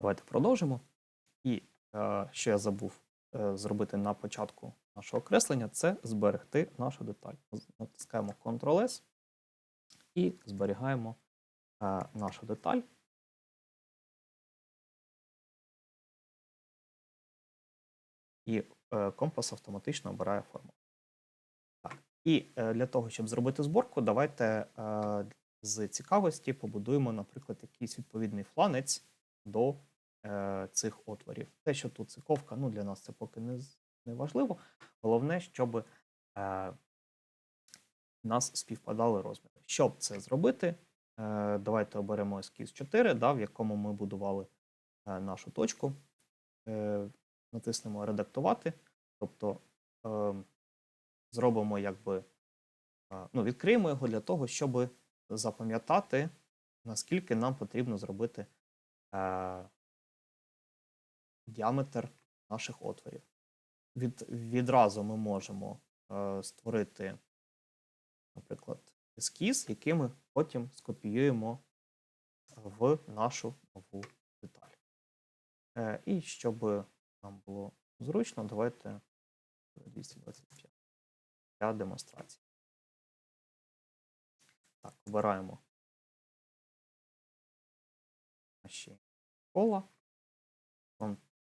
Давайте продовжимо. І е, що я забув е, зробити на початку нашого креслення, це зберегти нашу деталь. Натискаємо Ctrl-S і зберігаємо е, нашу деталь. І е, компас автоматично обирає форму. Так. І е, для того, щоб зробити зборку, давайте е, з цікавості побудуємо, наприклад, якийсь відповідний фланець до е, цих отворів. Те, що тут циковка, ну для нас це поки не, не важливо. Головне, щоб е, нас співпадали розміри. Щоб це зробити, е, давайте оберемо ескіз 4, да, в якому ми будували е, нашу точку. Е, натиснемо редактувати, тобто е, зробимо якби, е, ну, відкриємо його для того, щоб запам'ятати, наскільки нам потрібно зробити діаметр наших отворів. Від, відразу ми можемо е, створити, наприклад, ескіз, який ми потім скопіюємо в нашу нову деталь. Е, і щоб нам було зручно, давайте 225 для демонстрації. Так, обираємо наші кола.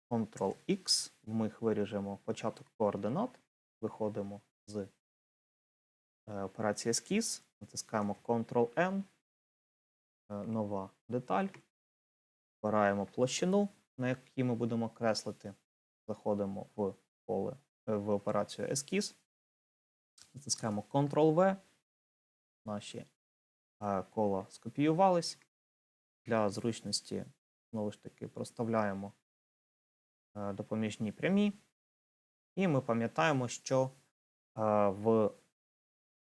Ctrl-X, ми їх виріжемо початок координат, виходимо з е, операції ескіз, натискаємо Ctrl-N, е, нова деталь, обираємо площину, на якій ми будемо креслити, заходимо в поле е, в операцію ескіз, натискаємо Ctrl-V, наші кола скопіювались. Для зручності, знову ж таки, проставляємо е, допоміжні прямі, і ми пам'ятаємо, що е, в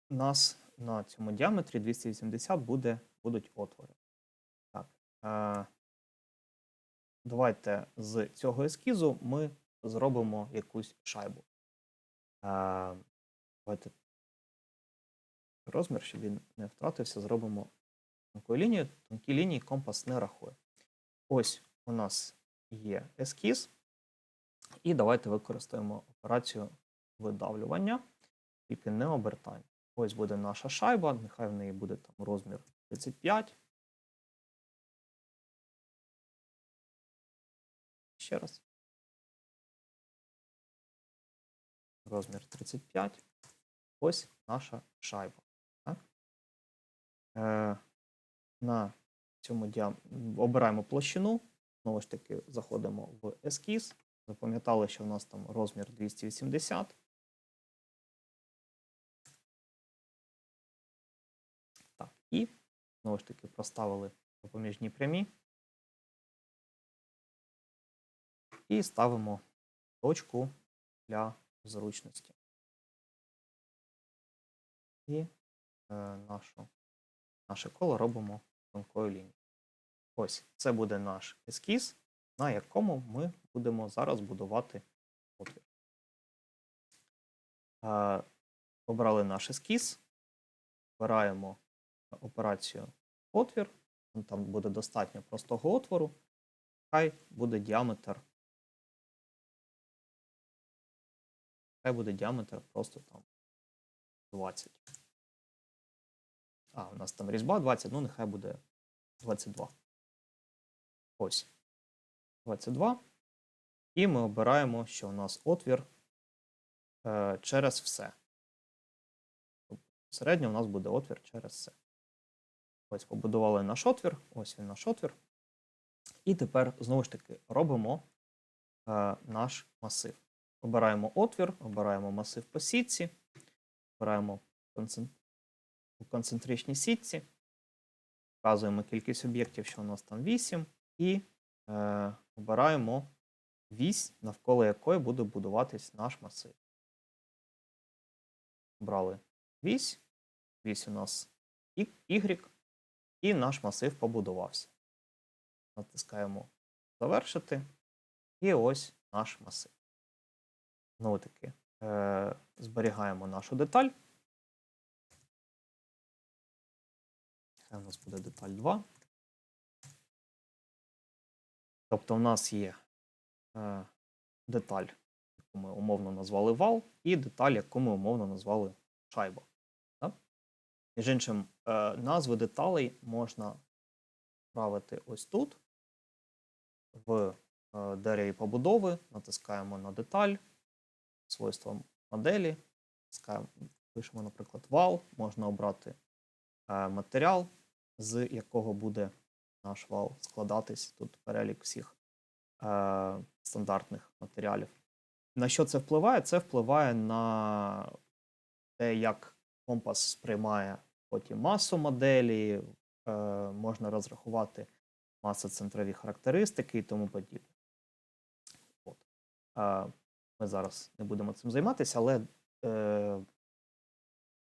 нас на цьому діаметрі 280 буде, будуть отвори. Так. е, Давайте з цього ескізу ми зробимо якусь шайбу. Давайте розмір, щоб він не втратився, зробимо тонкою лінією. Тонкі лінії компас не рахує. Ось у нас є ескіз. І давайте використаємо операцію видавлювання, тільки не обертання. Ось буде наша шайба, нехай в неї буде там розмір 35. Ще раз. Розмір 35. Ось наша шайба. Так? Е, на цьому діам... обираємо площину. Знову ж таки, заходимо в ескіз. Запам'ятали, що в нас там розмір 280. Так, і знову ж таки проставили допоміжні прямі. І ставимо точку для зручності. І е, нашу, наше коло робимо тонкою лінією. Ось це буде наш ескіз, на якому ми будемо зараз будувати отвір. Е, обрали наш ескіз, обираємо операцію отвір. Ну, Там буде достатньо простого отвору. Хай буде діаметр. Хай буде діаметр просто там 20. А, у нас там різьба 20, ну нехай буде 22. Ось. 22. І ми обираємо, що у нас отвір е, через все. Тобто Середньо у нас буде отвір через все. Ось побудували наш отвір, ось він наш отвір. І тепер, знову ж таки, робимо е, наш масив. Обираємо отвір, обираємо масив по сітці, обираємо концен- у концентричній сітці, вказуємо кількість об'єктів, що у нас там 8, і е, обираємо вісь, навколо якої буде будуватись наш масив. Обрали вісь, вісь у нас Y, і наш масив побудувався. Натискаємо Завершити. І ось наш масив. Знову таки, е, зберігаємо нашу деталь. Це у нас буде деталь 2. Тобто, в нас є е, деталь, яку ми умовно назвали вал, і деталь, яку ми умовно назвали шайба. Так? Між іншим, е, назви деталей можна вправити ось тут, в е, дереві побудови, натискаємо на деталь, свойства моделі, натискаємо, пишемо, наприклад, вал, можна обрати е, матеріал, з якого буде наш вал складатись. Тут перелік всіх е, стандартних матеріалів. На що це впливає? Це впливає на те, як компас сприймає потім масу моделі, е, можна розрахувати масоцентрові характеристики і тому подібне. От. Е, ми зараз не будемо цим займатися, але е,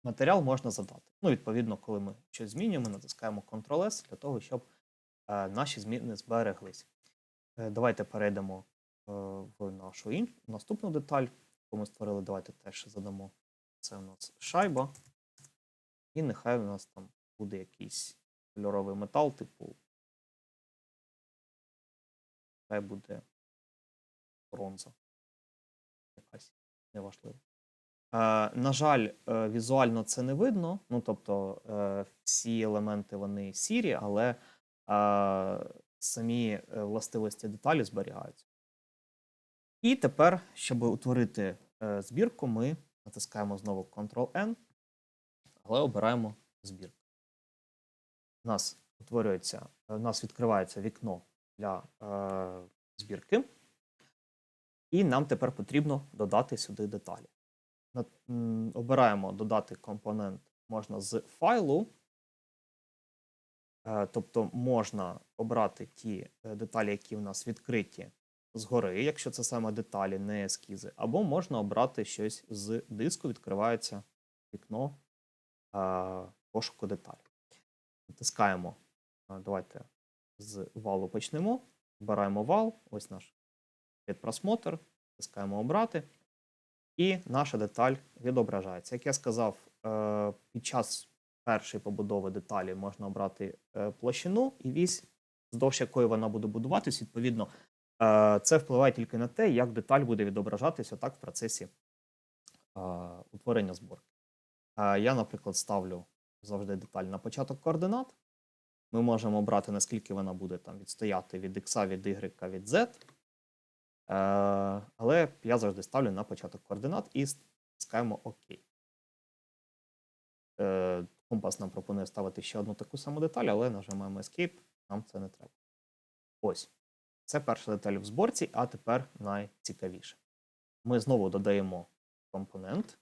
матеріал можна задати. Ну, відповідно, коли ми щось змінюємо, натискаємо Ctrl-S для того, щоб е, наші зміни збереглись. Е, давайте перейдемо е, в нашу ін... наступну деталь, яку ми створили. Давайте теж задамо. Це у нас шайба. І нехай у нас там буде якийсь кольоровий метал, типу. Хай буде бронза. Якась неважливо. Е, на жаль, е, візуально це не видно. Ну, тобто, е, всі елементи вони сірі, але самі властивості деталі зберігаються. І тепер, щоб утворити збірку, ми натискаємо знову Ctrl-N, але обираємо збірку. У нас утворюється, у нас відкривається вікно для збірки, і нам тепер потрібно додати сюди деталі. Обираємо додати компонент можна з файлу, Е, тобто можна обрати ті е, деталі, які в нас відкриті згори, якщо це саме деталі, не ескізи, або можна обрати щось з диску, відкривається вікно е, пошуку деталей. Натискаємо, давайте з валу почнемо. Обираємо вал, ось наш предпросмотр, натискаємо обрати. І наша деталь відображається. Як я сказав, е, під час першої побудови деталі можна обрати е, площину і вісь, вздовж якої вона буде будуватись. Відповідно, е, це впливає тільки на те, як деталь буде відображатися так в процесі утворення зборки. Я, наприклад, ставлю завжди деталь на початок координат. Ми можемо обрати, наскільки вона буде там відстояти від x, від y, від z. Е, але я завжди ставлю на початок координат і стискаємо ОК. Е, компас нам пропонує ставити ще одну таку саму деталь, але нажимаємо Escape, нам це не треба. Ось. Це перша деталь в зборці, а тепер найцікавіше. Ми знову додаємо компонент,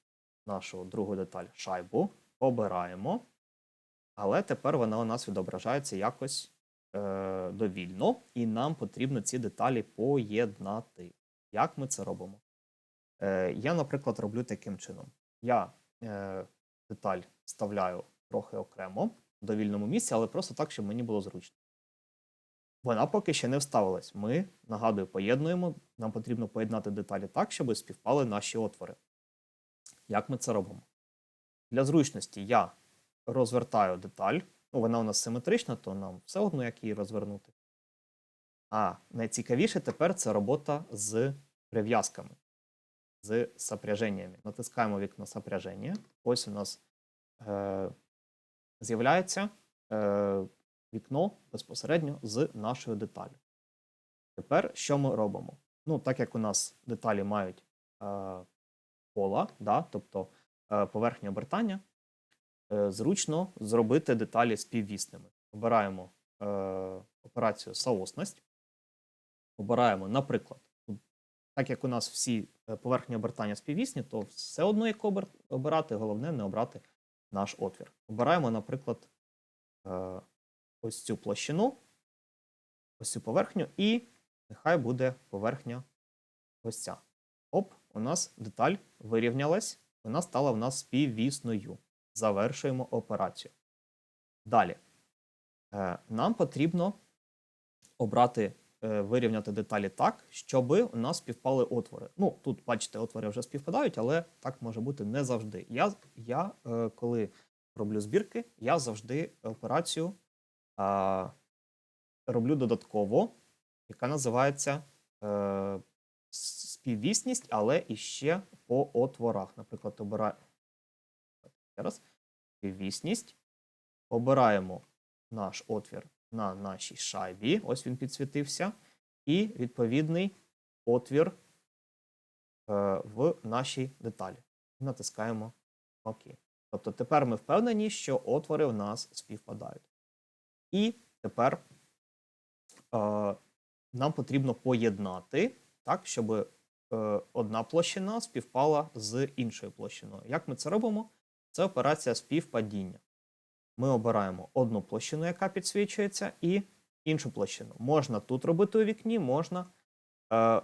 нашу другу деталь шайбу, обираємо, але тепер вона у нас відображається якось е, довільно, і нам потрібно ці деталі поєднати. Як ми це робимо? Е, я, наприклад, роблю таким чином. Я е, деталь вставляю трохи окремо в довільному місці, але просто так, щоб мені було зручно. Вона поки ще не вставилась. Ми, нагадую, поєднуємо. Нам потрібно поєднати деталі так, щоб співпали наші отвори. Як ми це робимо? Для зручності я розвертаю деталь. Ну, вона у нас симетрична, то нам все одно, як її розвернути. А найцікавіше тепер це робота з прив'язками, з сопряженнями. Натискаємо вікно сопряження. Ось у нас е, з'являється е, вікно безпосередньо з нашою деталлю. Тепер що ми робимо? Ну, так як у нас деталі мають е, кола, да, тобто е, поверхні обертання, зручно зробити деталі співвісними. Обираємо е, операцію соосність. Обираємо, наприклад, так як у нас всі е, поверхні обертання співвісні, то все одно як обирати, головне не обрати наш отвір. Обираємо, наприклад, е, ось цю площину, ось цю поверхню, і нехай буде поверхня ось ця. Оп, у нас деталь вирівнялась, вона стала в нас співвісною. Завершуємо операцію. Далі. Е, нам потрібно обрати, е, вирівняти деталі так, щоб у нас співпали отвори. Ну, тут, бачите, отвори вже співпадають, але так може бути не завжди. Я, я е, коли роблю збірки, я завжди операцію а, роблю додатково яка називається е, співвісність, але іще по отворах. Наприклад, обираю ще раз, співвісність. Обираємо наш отвір на нашій шайбі. Ось він підсвітився. І відповідний отвір е, в нашій деталі. Натискаємо ОК. Тобто тепер ми впевнені, що отвори в нас співпадають. І тепер е, нам потрібно поєднати так, щоб е, одна площина співпала з іншою площиною. Як ми це робимо? Це операція співпадіння. Ми обираємо одну площину, яка підсвічується, і іншу площину. Можна тут робити у вікні, можна е,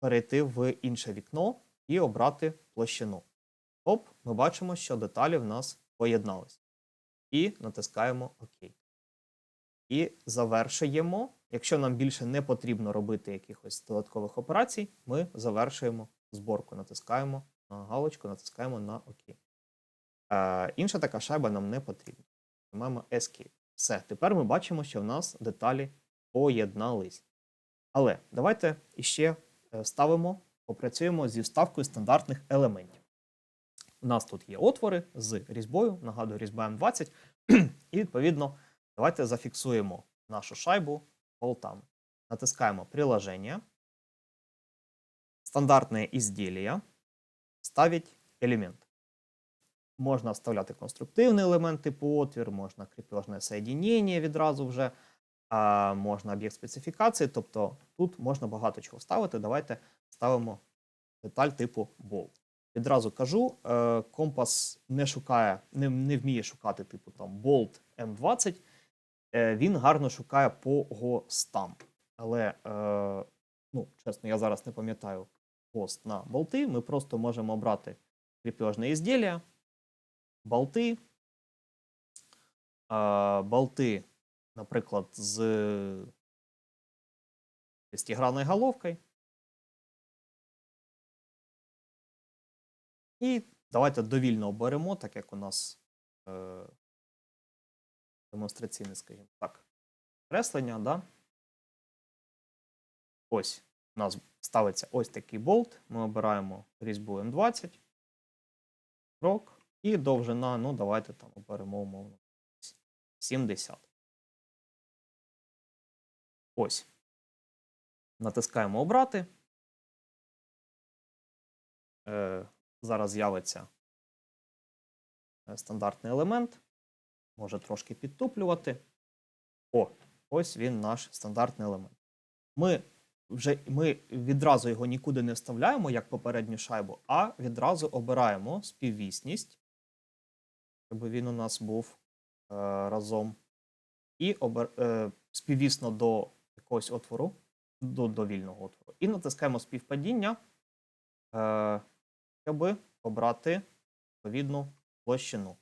перейти в інше вікно і обрати площину. Оп, ми бачимо, що деталі в нас поєдналися. І натискаємо ОК. І завершуємо. Якщо нам більше не потрібно робити якихось додаткових операцій, ми завершуємо зборку. Натискаємо на галочку, натискаємо на ОК. Інша така шайба нам не потрібна. Маємо Escape. Все, тепер ми бачимо, що в нас деталі поєднались. Але давайте іще е, ставимо, попрацюємо зі вставкою стандартних елементів. У нас тут є отвори з різьбою, нагадую, різьба М20. І відповідно, давайте зафіксуємо нашу шайбу болтами. Натискаємо приложення. Стандартне ізділля ставить елемент. Можна вставляти конструктивний елемент типу отвір, можна кріпежне соєдінення відразу вже, а, можна об'єкт специфікації. Тобто тут можна багато чого ставити. Давайте ставимо деталь типу болт. Відразу кажу, е, компас не шукає, не, не вміє шукати типу там болт М20. Е, він гарно шукає по гостам. Але, е, ну, чесно, я зараз не пам'ятаю гост на болти. Ми просто можемо обрати кріпежне ізділля, болти. Болти, наприклад, з шестигранною головкою. І давайте довільно оберемо, так як у нас е, демонстраційне, скажімо так, креслення. Да? Ось у нас ставиться ось такий болт. Ми обираємо різьбу М20, крок, і довжина, ну, давайте там оберемо умовно 70. Ось. Натискаємо обрати. Е, зараз з'явиться е, стандартний елемент. Може трошки підтуплювати. О, ось він наш стандартний елемент. Ми вже ми відразу його нікуди не вставляємо, як попередню шайбу, а відразу обираємо співвісність, щоб він у нас був е, разом. І обер, е, співвісно до якогось отвору, до, вільного отвору. І натискаємо співпадіння. Е, щоб обрати відповідну площину.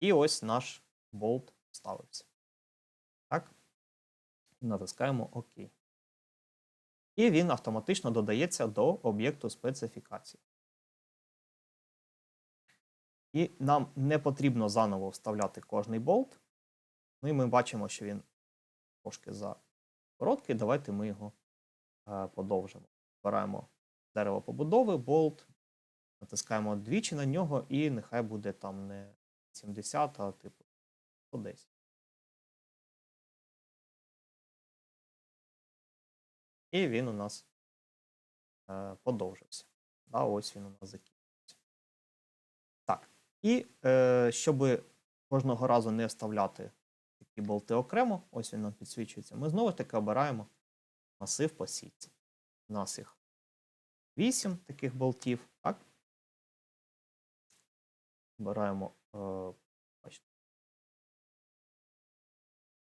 І ось наш болт ставився. Так. Натискаємо ОК. І він автоматично додається до об'єкту специфікації. І нам не потрібно заново вставляти кожний болт. Ну і ми бачимо, що він трошки за короткий. Давайте ми його е, подовжимо. Збираємо дерево побудови, болт, натискаємо двічі на нього, і нехай буде там не 70, а типу 110. І він у нас е, подовжився. Да, ось він у нас закінчився. Так. І е, щоб кожного разу не вставляти такі болти окремо, ось він нам підсвічується, ми знову ж таки обираємо масив по сітці. У нас їх 8 таких болтів. Так? Обираємо е, бачите,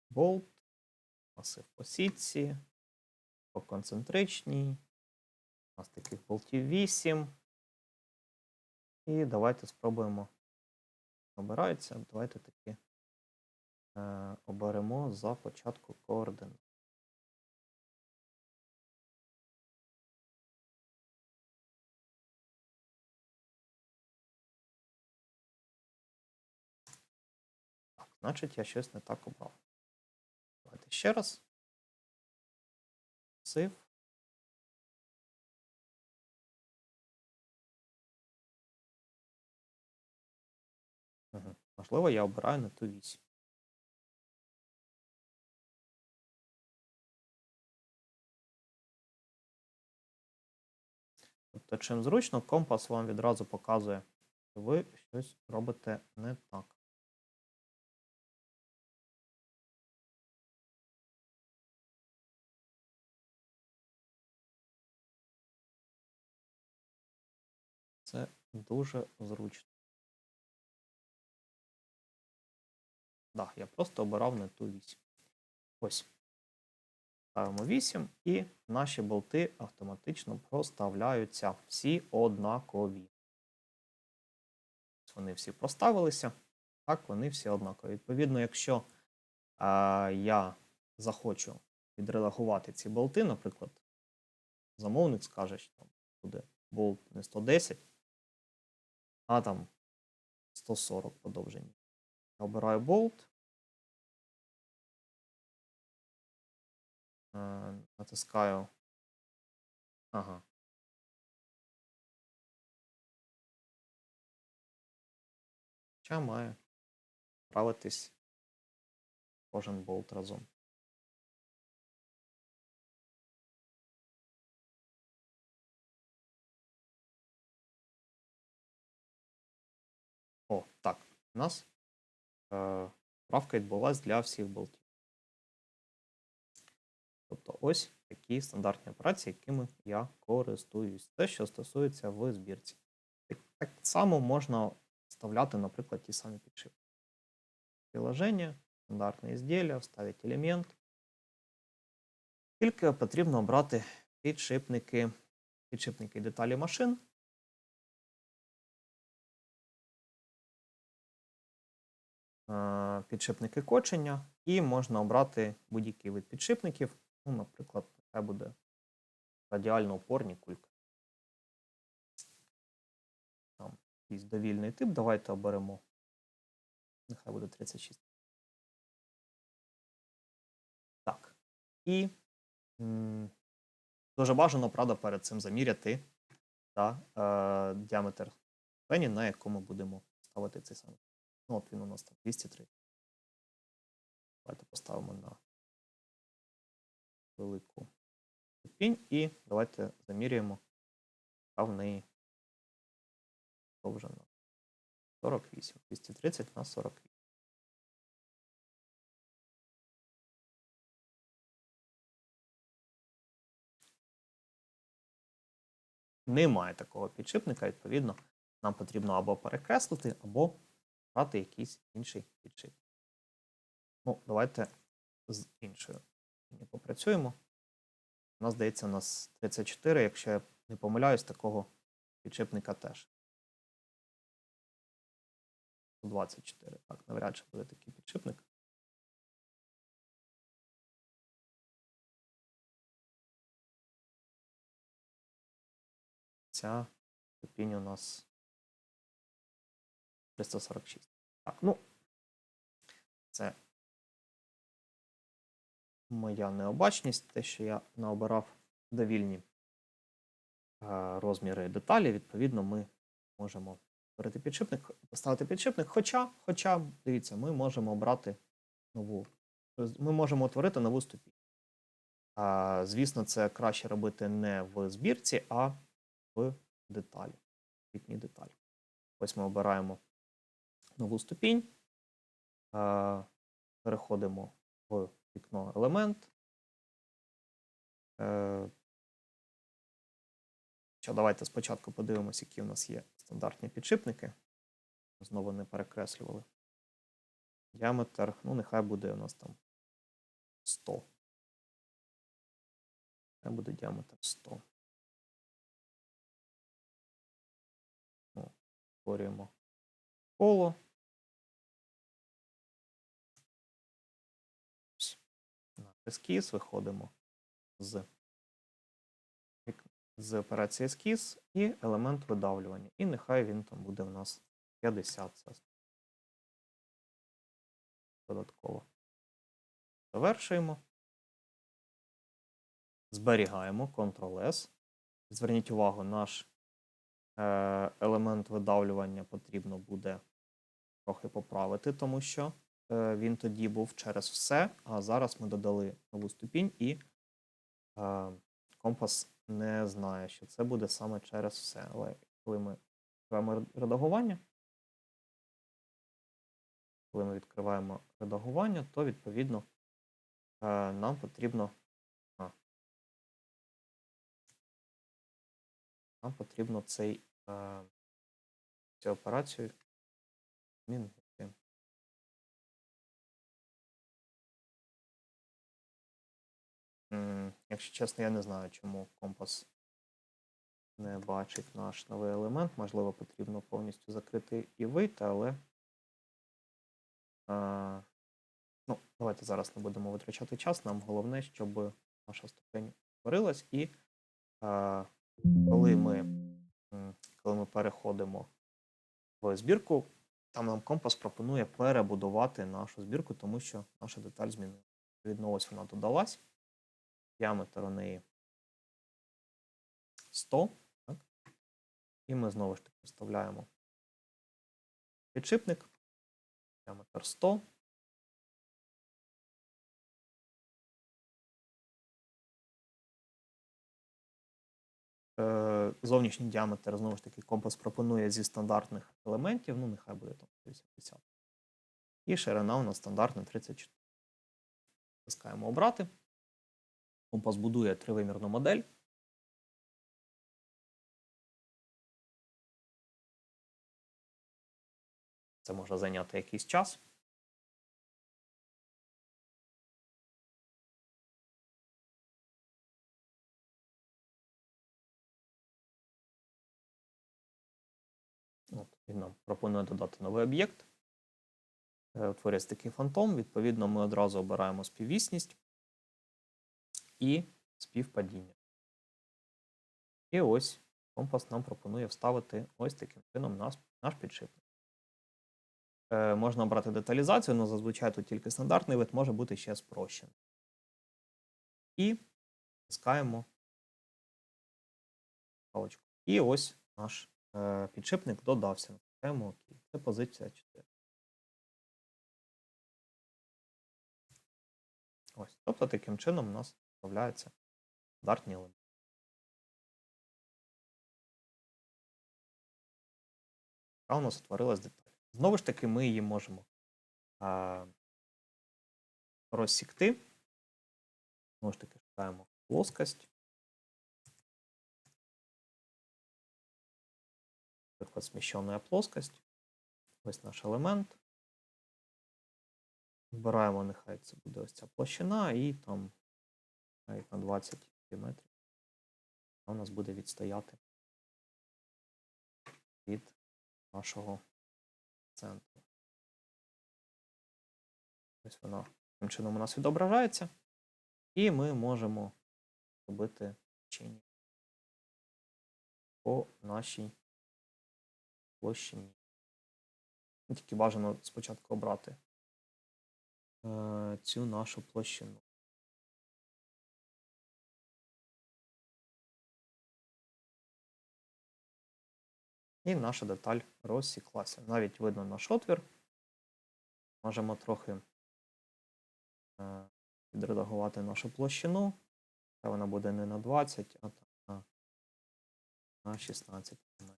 болт, масив по сітці, по концентричній. У нас таких болтів 8. І давайте спробуємо. обираються. Давайте таки е, оберемо за початку координат. Значить, я щось не так обрав. Давайте ще раз. Мгм. Можливо, я обираю не ту вісь. Тобто, чим зручно, компас вам відразу показує, що ви щось робите не так. Дуже зручно. Да, я просто обирав не ту вісь. Ось. Ставимо 8 і наші болти автоматично проставляються всі однакові. Вони всі проставилися. Так, вони всі однакові. Відповідно, якщо а, я захочу відредагувати ці болти, наприклад, замовник скаже, що там буде болт не 110, а там 140 подовжені. Я обираю болт. Е, Натискаю. Ага. Хоча має справитись кожен болт разом. У нас е, правка відбулась для всіх болтів. Тобто ось такі стандартні операції, якими я користуюсь. Те, що стосується в збірці. Так, само можна вставляти, наприклад, ті самі підшипники. Приложення, стандартне ізділля, вставити елемент. Тільки потрібно обрати підшипники, підшипники деталі машин. Підшипники кочення, і можна обрати будь-який вид підшипників. Ну, наприклад, це буде радіально опорні кульки. Там якийсь довільний тип. Давайте оберемо. Нехай буде 36. Так. І м, дуже бажано, правда, перед цим заміряти та, е, діаметр пені, на якому будемо ставити цей самий. Ну, от він у нас там 203. Давайте поставимо на велику ступінь і давайте заміряємо, в неї довжина. 48. 230 на 48. Немає такого підшипника, відповідно, нам потрібно або перекреслити, або брати якийсь інший підшипник. Ну, давайте з іншою попрацюємо. У нас, здається, у нас 34, якщо я не помиляюсь, такого підшипника теж. 24. Так, навряд чи буде такий підшипник. Ця ступінь у нас 346. Так, ну, це моя необачність, те, що я наобирав довільні е, розміри деталі, відповідно, ми можемо створити підшипник, поставити підшипник. Хоча, хоча, дивіться, ми можемо обрати нову, ми можемо утворити нову ступінь. Звісно, це краще робити не в збірці, а в деталі, деталі. Ось ми обираємо нову ступінь, переходимо в вікно елемент. Е, Що, давайте спочатку подивимося, які у нас є стандартні підшипники. Знову не перекреслювали. Діаметр, ну, нехай буде у нас там 100. Нехай буде діаметр 100. Ну, Створюємо коло. Ескіз виходимо з з операції ескіз і елемент видавлювання. І нехай він там буде у нас 50. додатково. Завершуємо. Зберігаємо Ctrl-S. Зверніть увагу, наш е, елемент видавлювання потрібно буде трохи поправити, тому що він тоді був через все, а зараз ми додали нову ступінь, і е, компас не знає, що це буде саме через все. Але коли ми відкриваємо редагування, коли ми відкриваємо редагування, то відповідно е, нам потрібно. Нам потрібно цей, е, цю операцію змінити. Якщо чесно, я не знаю, чому компас не бачить наш новий елемент. Можливо, потрібно повністю закрити і вийти, але. е, Ну, давайте зараз не будемо витрачати час. Нам головне, щоб наша ступень створилась, і е, коли ми, коли ми переходимо в збірку, там нам компас пропонує перебудувати нашу збірку, тому що наша деталь змінила. Відповідно, ось вона додалась. Діаметр у неї 100. Так? І ми знову ж таки вставляємо підшипник. Діаметр 100. Е, Зовнішній діаметр, знову ж таки, компас пропонує зі стандартних елементів, ну, нехай буде там 80. І ширина у нас стандартна 34. Тискаємо обрати. Компас будує тривимірну модель. Це може зайняти якийсь час. От, він нам пропонує додати новий об'єкт. Е, Утворюється такий фантом. Відповідно, ми одразу обираємо співвісність і співпадіння. І ось компас нам пропонує вставити ось таким чином наш, наш підшипник. Е, можна обрати деталізацію, але зазвичай тут тільки стандартний вид може бути ще спрощений. І тискаємо паличку. І ось наш е, підшипник додався. Натискаємо ОК. Це позиція 4. Ось. Тобто таким чином у нас вставляються стандартні елементи. Така у нас утворилась деталь. Знову ж таки, ми її можемо а, розсікти. Знову ж таки, шукаємо плоскость. Наприклад, сміщена плоскость. Ось наш елемент. Вибираємо, нехай це буде ось ця площина, і там навіть на 20 см у нас буде відстояти від нашого центру. Ось вона таким чином у нас відображається. І ми можемо робити чині по нашій площині. Тільки бажано спочатку обрати е, цю нашу площину. І наша деталь розсіклася. Навіть видно наш отвір. Можемо трохи е, відредагувати нашу площину. Та вона буде не на 20, а на, на 16 мм.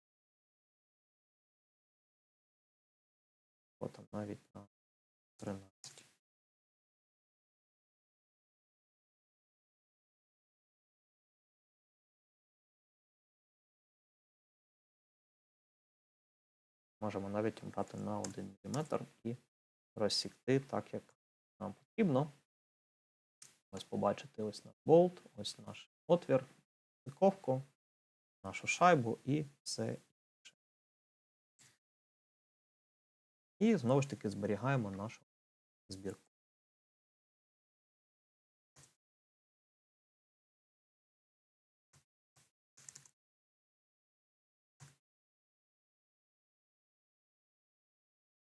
Потім навіть на 13. Можемо навіть обрати на 1 мм і розсікти так, як нам потрібно. Ось побачити ось наш болт, ось наш отвір, стиковку, нашу шайбу і все інше. І знову ж таки зберігаємо нашу збірку.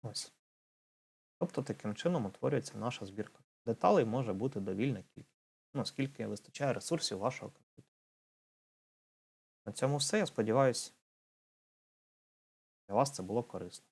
Ось. Тобто таким чином утворюється наша збірка. Деталей може бути довільна кількість, ну, скільки вистачає ресурсів вашого комп'ютера. На цьому все. Я сподіваюся, для вас це було корисно.